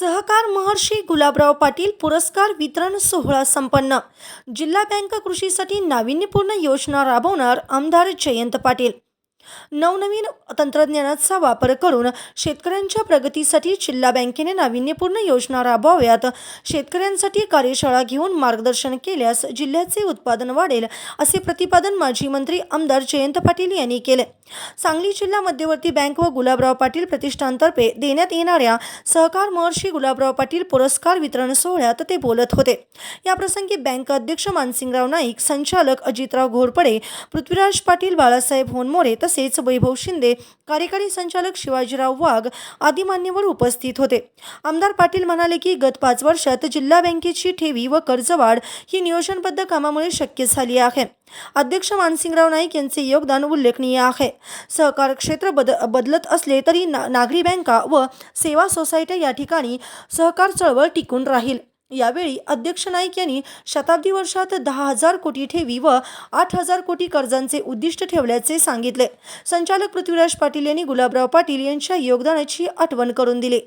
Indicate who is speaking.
Speaker 1: सहकार महर्षी गुलाबराव पाटील पुरस्कार वितरण सोहळा संपन्न. जिल्हा बँक कृषीसाठी नाविन्यपूर्ण योजना राबवणार आमदार जयंत पाटील. नवनवीन तंत्रज्ञानाचा वापर करून शेतकऱ्यांच्या प्रगतीसाठी जिल्हा बँकेने नाविन्यपूर्ण योजना राबवाव्यात. शेतकऱ्यांसाठी कार्यशाळा घेऊन मार्गदर्शन केल्यास जिल्ह्याचे उत्पादन वाढेल असे प्रतिपादन माजी मंत्री आमदार जयंत पाटील यांनी केले. सांगली जिल्हा मध्यवर्ती बँक व गुलाबराव पाटील प्रतिष्ठानतर्फे देण्यात येणाऱ्या सहकार महर्षी गुलाबराव पाटील पुरस्कार वितरण सोहळ्यात ते बोलत होते. याप्रसंगी बँक अध्यक्ष मानसिंगराव नाईक संचालक अजितराव घोरपडे पृथ्वीराज पाटील बाळासाहेब होनमोरे तसेच वैभव शिंदे कार्यकारी संचालक शिवाजीराव वाघ आदी मान्यवर उपस्थित होते. आमदार पाटील म्हणाले की गत पाच वर्षात जिल्हा बँकेची ठेवी व कर्जवाढ ही नियोजनबद्ध कामामुळे शक्य झाली आहे. अध्यक्ष मानसिंगराव नाईक यांचे योगदान उल्लेखनीय आहे. सहकार क्षेत्र बद बदलत असले तरी ना नागरी बँका व सेवा सोसायट्या या ठिकाणी सहकार चळवळ टिकून राहील. यावेळी अध्यक्ष नाईक यांनी शताब्दी वर्षात दहा हजार कोटी ठेवी व आठ हजार कोटी कर्जांचे उद्दिष्ट ठेवल्याचे सांगितले. संचालक पृथ्वीराज पाटील यांनी गुलाबराव पाटील यांच्या योगदानाची आठवण करून दिली.